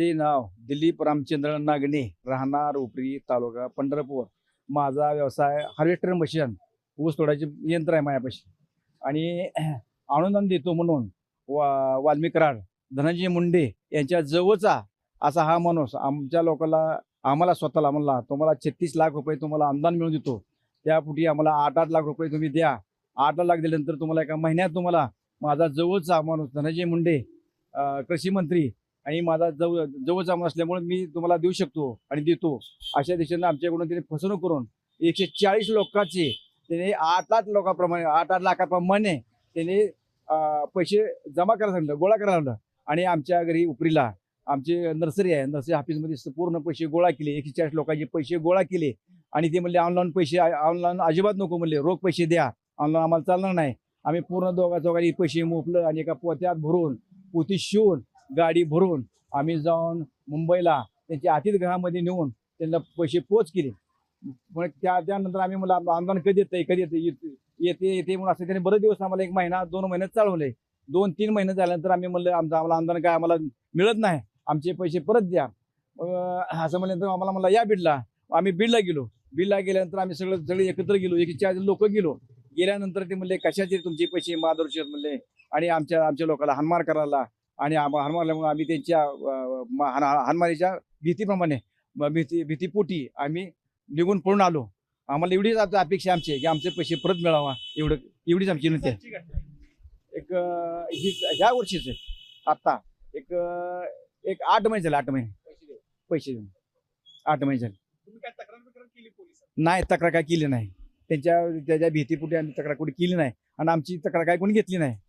ते नाव दिलीप रामचंद्र नागणे राहणार उपरी तालुका पंढरपूर. माझा व्यवसाय हार्वेस्टर मशीन ऊस तोडायचे यंत्र आहे माझ्यापाशी. आणि अनुदान देतो म्हणून वा वाल्मिकराड धनंजय मुंडे यांच्या जवळचा असा हा माणूस आमच्या लोकांना आम्हाला स्वतःला म्हणला तुम्हाला छत्तीस लाख रुपये तुम्हाला अनुदान मिळून देतो. त्यापुढे आम्हाला आठ आठ लाख रुपये तुम्ही द्या. आठ लाख दिल्यानंतर तुम्हाला एका महिन्यात तुम्हाला माझा जवळचा माणूस धनंजय मुंडे कृषी मंत्री आणि माझा जवळ जवळचा असल्यामुळे मी तुम्हाला देऊ शकतो आणि देतो. अशा दिशेनं आमच्याकडून त्याने फसवणूक करून एकशे चाळीस लोकांचे त्याने आठ आठ लोकांप्रमाणे आठ आठ लाखाप्रमाणे त्याने पैसे जमा करायला सांगितलं गोळा करायला लावलं आणि आमच्या घरी उपरीला आमचे नर्सरी आहे नर्सरी ऑफिसमध्ये पूर्ण पैसे गोळा केले एकशे चाळीस लोकांचे पैसे गोळा केले. आणि ते म्हणले ऑनलाईन पैसे ऑनलाईन अजिबात नको म्हणले रोख पैसे द्या ऑनलाईन आम्हाला चालणार नाही. आम्ही पूर्ण दोघा चौघांनी पैसे मोफलं आणि एका पोत्यात भरून पोती शिवून गाडी भरून आम्ही जाऊन मुंबईला त्यांच्या अतिथीगृहामध्ये नेऊन त्यांना पैसे पोच केले. मग त्या त्यानंतर आम्ही मला आंदोलन कधी येतं कधी येते येते येते म्हणून असं त्यांनी बरेच दिवस आम्हाला एक महिना दोन महिने चालवले. दोन तीन महिने झाल्यानंतर आम्ही म्हणलं आमचं आम्हाला आंदोलन काय आम्हाला मिळत नाही. आमचे पैसे परत द्या. असं म्हणल्यानंतर आम्हाला म्हणलं या बीडला. आम्ही बीडला गेलो. बीडला गेल्यानंतर आम्ही सगळं सगळे एकत्र गेलो. एक चार लोक गेलो. गेल्यानंतर ते म्हणले कशाचे तुमचे पैसे? महादोरचे म्हणले आणि आमच्या आमच्या लोकांना हनमार करायला. आणि हानमारल्यामुळे आम्ही त्यांच्या अं, म- हान- हानमारीच्या भीतीप्रमाणे भीती भीतीपोटी आम्ही निघून पळून आलो. आम्हाला एवढीच आता अपेक्षा आमची की आमचे पैसे परत मिळावा एवढं एवढीच आमची विनंती आहे. एक ही ह्या वर्षीच आत्ता एक एक आठ महिने झाले आठ महिने. पैसे देऊन. आठ महिने झाले. नाही तक्रार काय केली नाही. त्यांच्या त्याच्या भीतीपुटी आम्ही तक्रार कोणी केली नाही. आणि आमची तक्रार काय कोणी घेतली नाही.